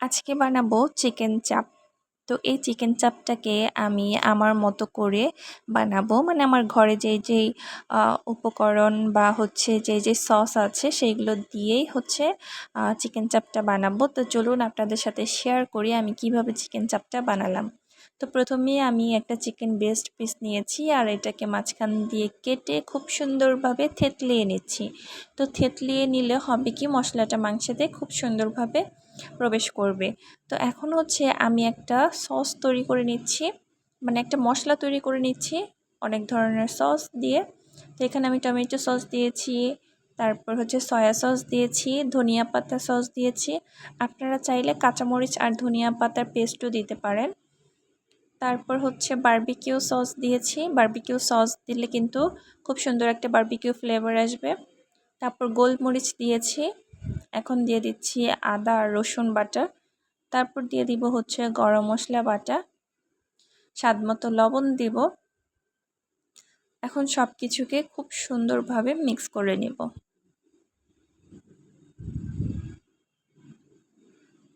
আজকে বানাবো চিকেন চাপ। তো এই চিকেন চাপটাকে আমি আমার মতো করে বানাবো। মানে আমার ঘরে যে যেই উপকরণ বা হচ্ছে যে যে সস আছে সেইগুলো দিয়েই হচ্ছে চিকেন চাপটা বানাবো। তো চলুন আপনাদের সাথে শেয়ার করি আমি কীভাবে চিকেন চাপটা বানালাম। তো প্রথমে আমি একটা চিকেন বেস্ট পিস নিয়েছি আর এটাকে মাঝখান দিয়ে কেটে খুব সুন্দরভাবে থেতলিয়ে নিচ্ছি। তো থেতলিয়ে নিলে হবে কি মশলাটা মাংসেতে খুব সুন্দরভাবে প্রবেশ করবে। তো এখন হচ্ছে আমি একটা সস তৈরি করে নিচ্ছি মানে একটা মশলা তৈরি করে নিচ্ছি অনেক ধরনের সস দিয়ে। তো এখানে আমি টমেটো সস দিয়েছি, তারপর হচ্ছে সয়া সস দিয়েছি, ধনিয়া পাতা সস দিয়েছি। আপনারা চাইলে কাঁচামরিচ আর ধনিয়া পাতার পেস্টও দিতে পারেন। তারপর হচ্ছে বার্বিকিউ সস দিয়েছি। বার্বিকিউ সস দিলে কিন্তু খুব সুন্দর একটা বার্বিকিউ ফ্লেভার আসবে। তারপর গোলমরিচ দিয়েছি। এখন দিয়ে দিচ্ছি আদা আর রসুন বাটা। তারপর দিয়ে দিব হচ্ছে গরম মশলা বাটা। স্বাদ মতো লবণ দিব। এখন সব কিছুকে খুব সুন্দরভাবে মিক্স করে নেব।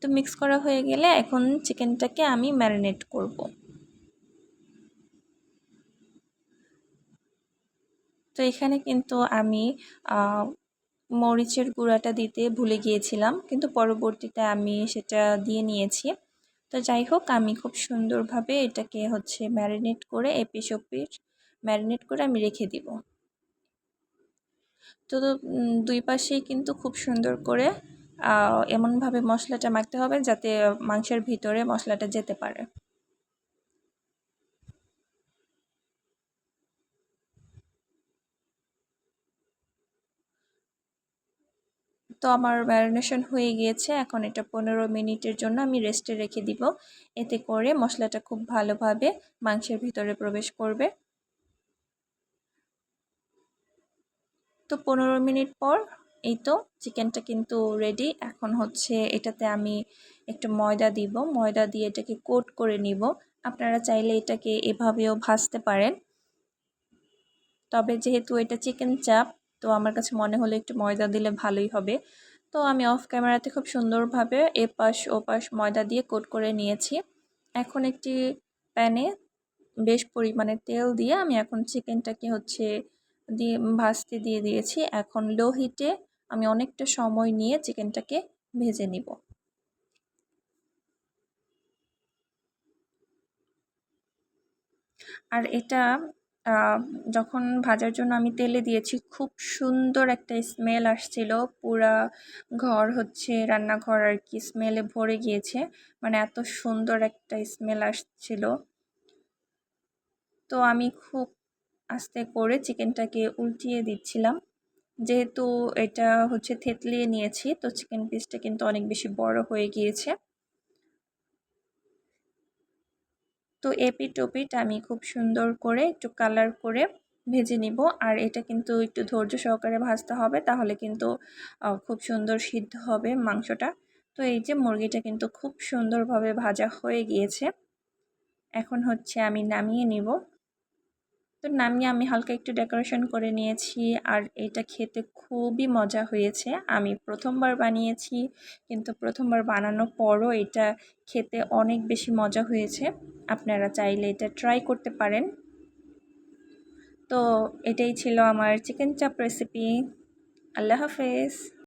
তো মিক্স করা হয়ে গেলে এখন চিকেনটাকে আমি ম্যারিনেট করব। তো এখানে কিন্তু আমি মরিচের গুঁড়াটা দিতে ভুলে গিয়েছিলাম, কিন্তু পরবর্তীতে আমি সেটা দিয়ে নিয়েছি। তো যাই হোক, আমি খুব সুন্দরভাবে এটাকে হচ্ছে ম্যারিনেট করে এপিস ওপিস ম্যারিনেট করে আমি রেখে দিব। তো দুই পাশেই কিন্তু খুব সুন্দর করে এমনভাবে মশলাটা মাখতে হবে যাতে মাংসের ভিতরে মশলাটা যেতে পারে। তো আমার ম্যারিনেশন হয়ে গিয়েছে। এখন এটা পনেরো মিনিটের জন্য আমি রেস্টে রেখে দিব। এতে করে মশলাটা খুব ভালোভাবে মাংসের ভিতরে প্রবেশ করবে। তো পনেরো মিনিট পর এই তো চিকেনটা কিন্তু রেডি এখন হচ্ছে এটাতে আমি একটু ময়দা দিব। ময়দা দিয়ে এটাকে কোট করে নিব। আপনারা চাইলে এটাকে এভাবেও ভাজতে পারেন। তবে যেহেতু এটা চিকেন চাপ তো আমার কাছে মনে হলো একটু ময়দা দিলে ভালোই হবে। তো আমি অফ ক্যামেরাতে খুব সুন্দরভাবে এপাশ ওপাশ ময়দা দিয়ে কোট করে নিয়েছি। এখন একটি প্যানে বেশ পরিমাণে তেল দিয়ে আমি এখন চিকেনটাকে হচ্ছে দিয়ে ভাজতে দিয়ে দিয়েছি। এখন লো হিটে আমি অনেকটা সময় নিয়ে চিকেনটাকে ভেজে নিব। আর এটা যখন ভাজার জন্য আমি তেলে দিয়েছি, খুব সুন্দর একটা স্মেল আসছিল। পুরা ঘর হচ্ছে, রান্নাঘর আর কি স্মেলে ভরে গিয়েছে। মানে এত সুন্দর একটা স্মেল আসছিল। তো আমি খুব আস্তে করে চিকেনটাকে উল্টিয়ে দিচ্ছিলাম। যেহেতু এটা হচ্ছে থেতলিয়ে নিয়েছি, তো চিকেন পিসটা কিন্তু অনেক বেশি বড় হয়ে গিয়েছে। তো এপিট ওপিট আমি খুব সুন্দর করে একটু কালার করে ভেজে নিব। আর এটা কিন্তু একটু ধৈর্য সহকারে ভাজতে হবে, তাহলে কিন্তু খুব সুন্দর সিদ্ধ হবে মাংসটা। তো এই যে মুরগিটা কিন্তু খুব সুন্দরভাবে ভাজা হয়ে গিয়েছে। এখন হচ্ছে আমি নামিয়ে নিব। তো নামিয়ে আমি হালকা একটু ডেকোরেশন করে নিয়েছি। আর এটা খেতে খুবই মজা হয়েছে। আমি প্রথমবার বানিয়েছি, কিন্তু প্রথমবার বানানোর পরও এটা খেতে অনেক বেশি মজা হয়েছে। আপনারা চাইলে এটা ট্রাই করতে পারেন। তো এটাই ছিল আমার চিকেন চাপ রেসিপি আল্লাহ হাফেজ।